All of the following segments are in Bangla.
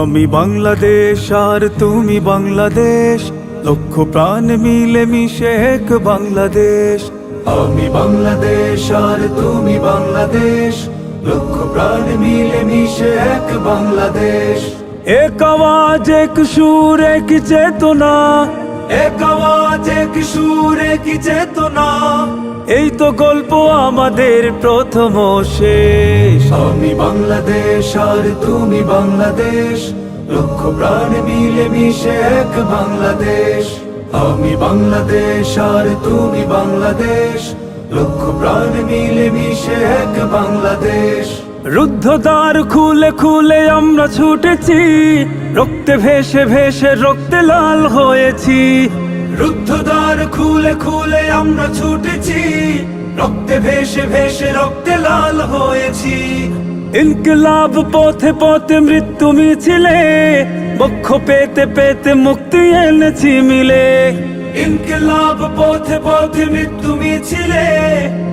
আমি বাংলাদেশ আর তুমি বাংলাদেশ, লক্ষ প্রাণ মিলে মিশে এক বাংলাদেশ। আমি বাংলাদেশ আর তুমি বাংলাদেশ, লক্ষ প্রাণ মিলে মিশে এক বাংলাদেশ। এক আওয়াজ এক সুর এক চেতনা। এক আওয়াজ এক সুর এক চেতনা। এই তো গল্প আমাদের প্রথম শেষ। আমি বাংলাদেশ আর তুমি বাংলাদেশ। লক্ষ প্রাণ মিলে মিশে এক বাংলাদেশ। আমি বাংলাদেশ আর তুমি বাংলাদেশ। লক্ষ প্রাণ মিলে মিশে এক বাংলাদেশ। রুদ্ধদ্বার খুলে খুলে আমরা ছুটেছি। রক্তে ভেসে ভেসে রক্তে লাল হয়েছি। রুদ্ধদ্বার খুলে খুলে আমরা ছুটেছি। রক্তে ভেসে ভেসে রক্তে লাল হয়েছি। ইনকলাব পথে পথে মৃত্যু মিছিলে, বক্ষ পেতে পেতে মুক্তি এনেছি মিলে। ইনকলাব পথে পথে মৃত্যু মিছিলে,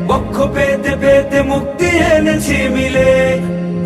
বক্ষ পেতে পেতে মুক্তি এনেছি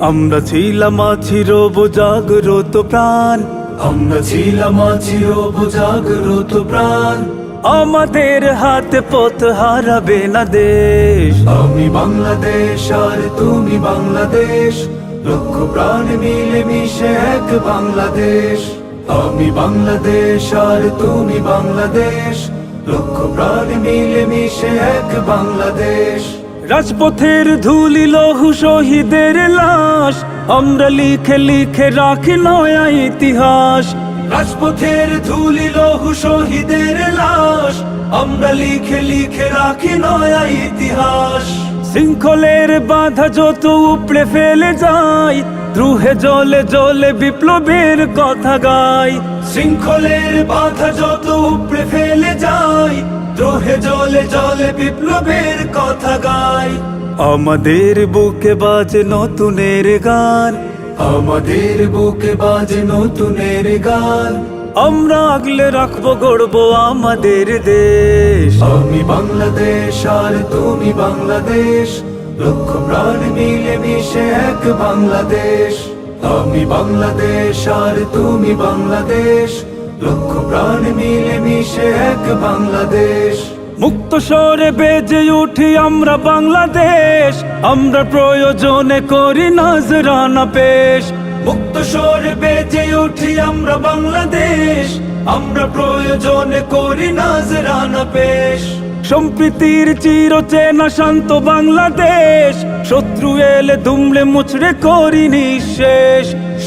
আমরা ছিলাম আছি রব জাগ্রত প্রাণ। আমরা ছিলাম আছি রব জাগ্রত প্রাণ। আমাদের হাতে পথ হারাবে না দেশ। আমি বাংলাদেশ আর তুমি বাংলাদেশ। লক্ষ প্রাণ মিলে মিশে এক বাংলাদেশ। আমি বাংলাদেশ আর তুমি বাংলাদেশ। লক্ষ প্রাণ মিলে মিশে এক বাংলাদেশ। রাজপথের ধুলি লহু শহীদের লাশ। আমরা লিখে লিখে রাখি নয়া ইতিহাস। রাজপথের ধুলি লহু শহীদের লাশ। আমরা লিখে লিখে রাখি নয়া ইতিহাস। শৃঙ্খলের বাধা যত উপড়ে ফেলে যায়, দ্রুহে জলে জলে বিপ্লবের কথা গাই শৃঙ্খলের বাধা যত উপড়ে ফেলে যায় দ্রোহে জলে জলে বিপ্লবের কথা গাই। আমাদের বুকে বাজে নতুনের গান। আমাদের বুকে বাজে নতুনের গান। আমরা আগলে রাখব গড়বো আমাদের দেশ। আমি বাংলাদেশ আর তুমি বাংলাদেশ। লক্ষ প্রাণ মিলে মিশে এক বাংলাদেশ। আমি বাংলাদেশ আর তুমি বাংলাদেশ। লক্ষ প্রাণ মিলে মিশে এক বাংলাদেশ। মুক্ত স্বরে বেজে উঠি আমরা বাংলাদেশ। আমরা প্রয়োজনে করি নজরানা পেশ। মুক্ত স্বরে বেজে উঠি আমরা বাংলাদেশ। আমরা প্রয়োজনে করি নজরানা পেশ। সম্প্রীতির চির চেনা শান্ত বাংলাদেশ। শত্রু এলে দুমলে মুচড়ে করি নিঃশেষ।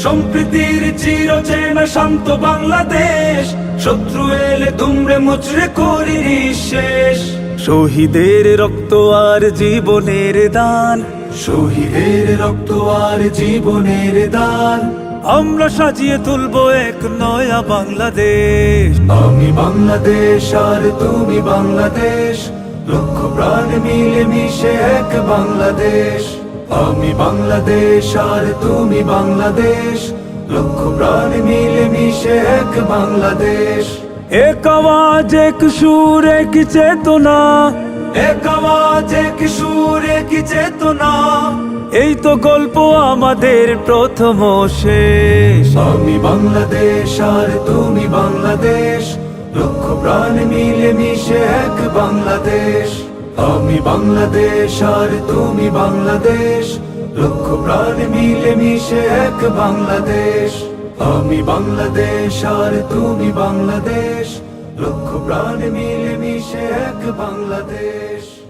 সম্প্রীতির চির চেনা শান্ত বাংলাদেশ শত্রু এলে তুমরে মুচড়ে করি নিঃশেষ। শহীদের রক্ত আর জীবনের দান। শহীদের রক্ত আর জীবনের দান। আমরা সাজিয়ে তুলবো এক নয়া বাংলাদেশ। আমি বাংলাদেশ আর তুমি বাংলাদেশ লক্ষ প্রাণ মিলে মিশে এক বাংলাদেশ। আমি বাংলাদেশ আর তুমি বাংলাদেশ। লক্ষ প্রাণ মিলে মিশে এক বাংলাদেশ। এক আওয়াজ এক সুর এক চেতনা। এক আওয়াজ এক সুর এক চেতনা। এই তো গল্প আমাদের প্রথম শেষ। আমি বাংলাদেশ আর তুমি বাংলাদেশ। লক্ষ প্রাণ মিলে মিশে এক বাংলাদেশ। আমি বাংলাদেশ আর তুমি বাংলাদেশ। লক্ষ প্রাণ মিলে মিশে এক বাংলাদেশ। আমি বাংলাদেশ আর তুমি বাংলাদেশ। লক্ষ প্রাণ মিলে মিশে এক বাংলাদেশ।